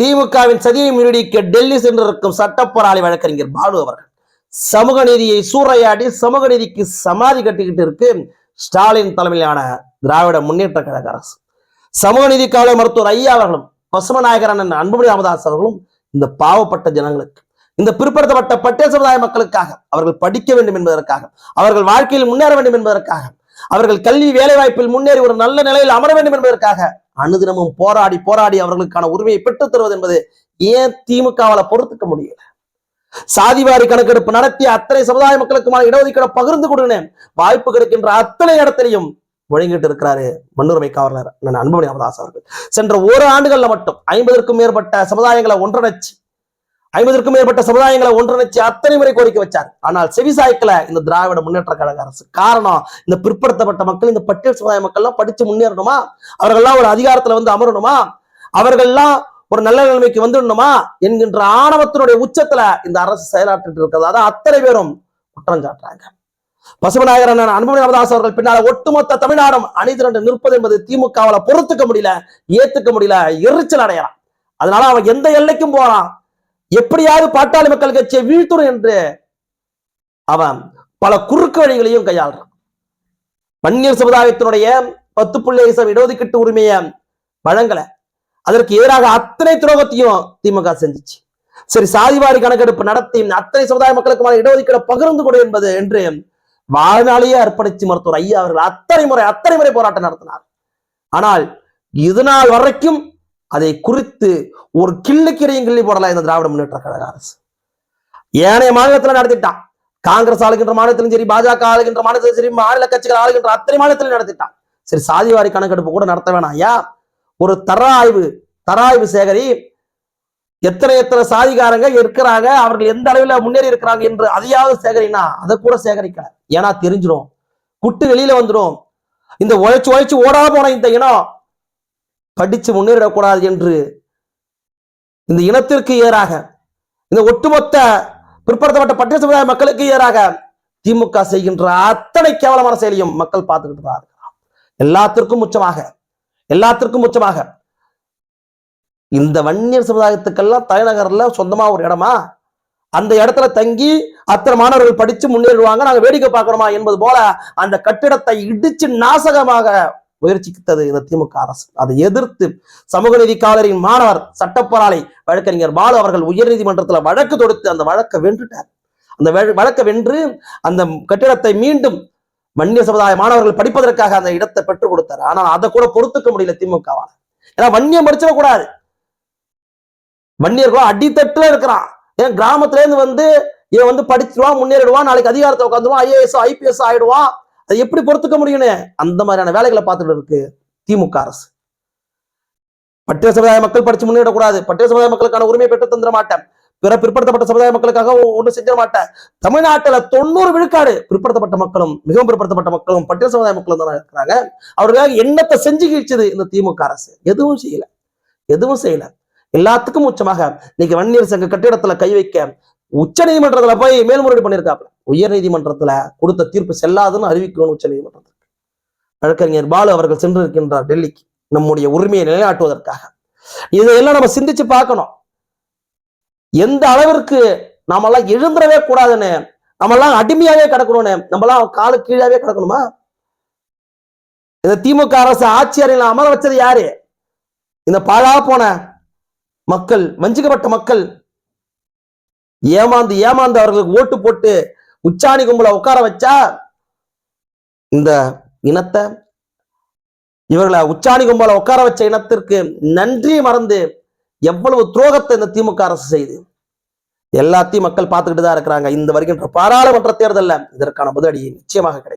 திமுகவின் சதியை முறியடிக்க டெல்லி சென்றிருக்கும் சட்டப்போராளி வழக்கறிஞர் பாலு அவர்கள். சமூக நீதியை சூறையாடி சமூக நீதிக்கு சமாதி கட்டிக்கிட்டு இருக்கு ஸ்டாலின் தலைமையிலான திராவிட முன்னேற்ற கழக அரசு. சமூக நீதி காவலர் மருத்துவர் ஐயா அவர்களும் பசுமநாயகர் அண்ணன் அன்புமணி ராமதாஸ் அவர்களும் இந்த பாவப்பட்ட ஜனங்களுக்கு இந்த பிற்படுத்தப்பட்ட பட்டியல் சமுதாய மக்களுக்காக அவர்கள் படிக்க வேண்டும் என்பதற்காக அவர்கள் வாழ்க்கையில் முன்னேற வேண்டும் என்பதற்காக அவர்கள் கல்வி வேலைவாய்ப்பில் முன்னேறி ஒரு நல்ல நிலையில் அமர வேண்டும் என்பதற்காக அனுதினமும் போராடி போராடி அவர்களுக்கான உரிமையை பெற்றுத் தருவது என்பது ஏன் திமுகவால பொறுத்துக்க முடியல? சாதிவாரி கணக்கெடுப்பு நடத்தி அத்தனை சமுதாய மக்களுக்குமான இடஒதுக்கீடு பகிர்ந்து கொடுனேன் வாய்ப்பு கிடைக்கின்ற அத்தனை இடத்திலையும் ஒழுங்கிட்டு இருக்கிறாரு மண்ணுரிமை காவலர் அன்புமணி ராமதாஸ் அவர்கள். சென்ற ஒரு ஆண்டுகள்ல மட்டும் ஐம்பதற்கும் மேற்பட்ட சமுதாயங்களை ஒன்றிணைச்சு ஐம்பதற்கும் மேற்பட்ட சமுதாயங்களை ஒன்றிணைச்சு அத்தனை முறை கோரிக்கை வச்சார். ஆனால் செவிசாய்க்கல இந்த திராவிட முன்னேற்ற கழக அரசு. காரணம் இந்த பிற்படுத்தப்பட்ட மக்கள் இந்த பட்டியல் சமுதாய மக்கள்லாம் படிச்சு முன்னேறணுமா? அவர்கள்லாம் ஒரு அதிகாரத்துல வந்து அமரணுமா? அவர்கள்லாம் ஒரு நல்ல நிலைமைக்கு வந்துடணுமா? என்கின்ற ஆணவத்தினுடைய உச்சத்துல இந்த அரசு செயலாற்றிட்டு இருக்கிறது. அத்தனை பேரும் குற்றம் சாட்டுறாங்க. பசுமநாயகர் அண்ணன் அன்புமணி ராமதாஸ் அவர்கள் பின்னால ஒட்டுமொத்த தமிழ்நாடும் அணிதிரண்டு நிற்பது என்பது திமுகவால பொறுத்துக்க முடியல ஏத்துக்க முடியல எரிச்சல் அடையலாம். அதனால அவன் எந்த எல்லைக்கும் போறான் எப்படியாவது பாட்டாளி மக்கள் கட்சியை வீழ்த்தணும் என்று அவன் பல குறுக்கு வழிகளையும் கையாளுறான். வன்னியர் சமுதாயத்தினுடைய பத்து புள்ளி ஐசம் இடஒதுக்கீட்டு உரிமையை வழங்கல. அதற்கு எதிராக அத்தனை துரோகத்தையும் திமுக செஞ்சுச்சு. சரி சாதிவாரி கணக்கெடுப்பு நடத்தி அத்தனை சமுதாய மக்களுக்குமான இடஒதுக்கீடு பகிர்ந்து கொடு என்பது என்று வாழ்நாளையே அர்ப்பணிச்சு மருத்துவர் ஐயா அவர்கள் அத்தனை முறை அத்தனை முறை போராட்டம் நடத்தினார். ஆனால் இது நாள் வரைக்கும் அதை குறித்து ஒரு கிள்ளுக்கிரையும் கிள்ளி போடலாம் இந்த திராவிட முன்னேற்ற கழக அரசு. ஏனைய மாநிலத்துல நடத்திட்டான். காங்கிரஸ் ஆளுகின்ற மாநிலத்திலும் சரி பாஜக ஆளுகின்ற மாநிலத்திலும் சரி மாநில கட்சிகள் ஆளுகின்ற அத்தனை மாநிலத்திலும் நடத்திட்டான். சரி சாதிவாரி கணக்கெடுப்பு கூட நடத்த வேணாம். ஐயா ஒரு தர ஆய்வு தர ஆய்வு சேகரி எத்தனை எத்தனை சாதிகாரங்க இருக்கிறாங்க அவர்கள் எந்த அளவுல முன்னேறி இருக்கிறாங்க என்று அதையாவது சேகரினா அதை கூட சேகரிக்கல. ஏன்னா தெரிஞ்சிடும் குட்டு வெளியில வந்துடும் இந்த உழைச்சு உழைச்சு ஓடா போன இந்த இனம் படிச்சு முன்னேறிடக்கூடாது என்று இந்த இனத்திற்கு ஏறாக இந்த ஒட்டுமொத்த பிற்படுத்தப்பட்ட பட்டியல் சமுதாய மக்களுக்கு ஏறாக திமுக செய்கின்ற அத்தனை கேவலமான செயலையும் மக்கள் பார்த்துக்கிட்டு தான் இருக்கிறார். எல்லாத்திற்கும் உச்சமாக எல்லாத்திற்கும் உச்சமாக. இந்த வன்னியர் சமுதாயத்துக்கெல்லாம் தலைநகர்ல சொந்தமா ஒரு இடமா? அந்த இடத்துல தங்கி அத்தனை மாணவர்கள் படிச்சு முன்னேறுவாங்க நாங்க வேடிக்கை பார்க்கணுமா என்பது போல அந்த கட்டிடத்தை இடிச்சு நாசகமாக முயற்சித்தது இந்த திமுக அரசு. அதை எதிர்த்து சமூக நீதி மாணவர் சட்டப்போராளி வழக்கறிஞர் பாலு அவர்கள் உயர்நீதிமன்றத்தில் வழக்கு தொடுத்து அந்த வழக்கை வென்றுட்டார். அந்த வழக்கை வென்று அந்த கட்டிடத்தை மீண்டும் வன்னிய சமுதாய மாணவர்கள் படிப்பதற்காக அந்த இடத்தை பெற்றுக் கொடுத்தார். ஆனால் அதை கூட பொறுத்துக்க முடியல திமுகவால். ஏன்னா வன்னியம் படிச்சிடக்கூடாது வன்னியர் கூட அடித்தட்டுல இருக்கிறான். ஏன் கிராமத்துல இருந்து வந்து இவன் வந்து படிச்சிருவான் முன்னேறிடுவான் நாளைக்கு அதிகாரத்தை உட்காந்துருவான் ஐஏஎஸ் ஐபிஎஸ் ஆயிடுவான். அதை எப்படி பொறுத்துக்க முடியும்னு? அந்த மாதிரியான வேலைகளை பார்த்துட்டு இருக்கு திமுக அரசு. பட்டியல் சமுதாய மக்கள் படிச்சு முன்னேறக்கூடாது. பட்டியல் சமுதாய மக்களுக்கான உரிமையை பெற்று தந்துட மாட்டேன். பிற பிற்படுத்தப்பட்ட சமுதாய மக்களுக்காக ஒன்றும் செஞ்சிட மாட்டேன். தமிழ்நாட்டில் தொண்ணூறு விழுக்காடு பிற்படுத்தப்பட்ட மக்களும் மிகவும் பிற்படுத்தப்பட்ட மக்களும் பட்டியல் சமுதாய மக்களும் தான் இருக்கிறாங்க. அவர்களுக்காக எண்ணத்தை செஞ்சு கழிச்சது இந்த திமுக அரசு. எதுவும் செய்யல. எதுவும் செய்யல. எல்லாத்துக்கும் உச்சமாக இன்னைக்கு வன்னியர் சங்க கட்டிடத்துல கை வைக்க உச்ச நீதிமன்றத்துல போய் மேல்முறையீடு பண்ணியிருக்காப்ல. உயர் நீதிமன்றத்துல கொடுத்த தீர்ப்பு செல்லாதுன்னு அறிவிக்கணும் உச்ச நீதிமன்றத்துக்கு வழக்கறிஞர் பாலு அவர்கள் சென்றிருக்கின்றார் டெல்லிக்கு. நம்முடைய உரிமையை நிலைநாட்டுவதற்காக. இதையெல்லாம் நம்ம சிந்திச்சு பார்க்கணும். எந்த அளவிற்கு நாமெல்லாம் எழுந்துடவே கூடாதுன்னு நம்மெல்லாம் அடிமையாவே கிடக்கணும்னு நம்மலாம் காலு கீழாவே கிடக்கணுமா? இந்த திமுக அரசு ஆட்சியரில் அமர வச்சது யாரு? இந்த பாழா போன மக்கள் வஞ்சிக்கப்பட்ட மக்கள் ஏமாந்து ஏமாந்து அவர்களுக்கு ஓட்டு போட்டு உச்சாணி கும்பலை உட்கார வச்சா இந்த இனத்தை இவர்களை உச்சாணி கும்பல உட்கார வச்ச இனத்திற்கு நன்றி மறந்து எவ்வளவு துரோகத்தை இந்த திமுக அரசு செய்து. எல்லாத்தையும் மக்கள் பார்த்துக்கிட்டு தான் இருக்கிறாங்க. இந்த வருகின்ற பாராளுமன்ற தேர்தலில் இதற்கான பதிலடி நிச்சயமாக கிடைக்கும்.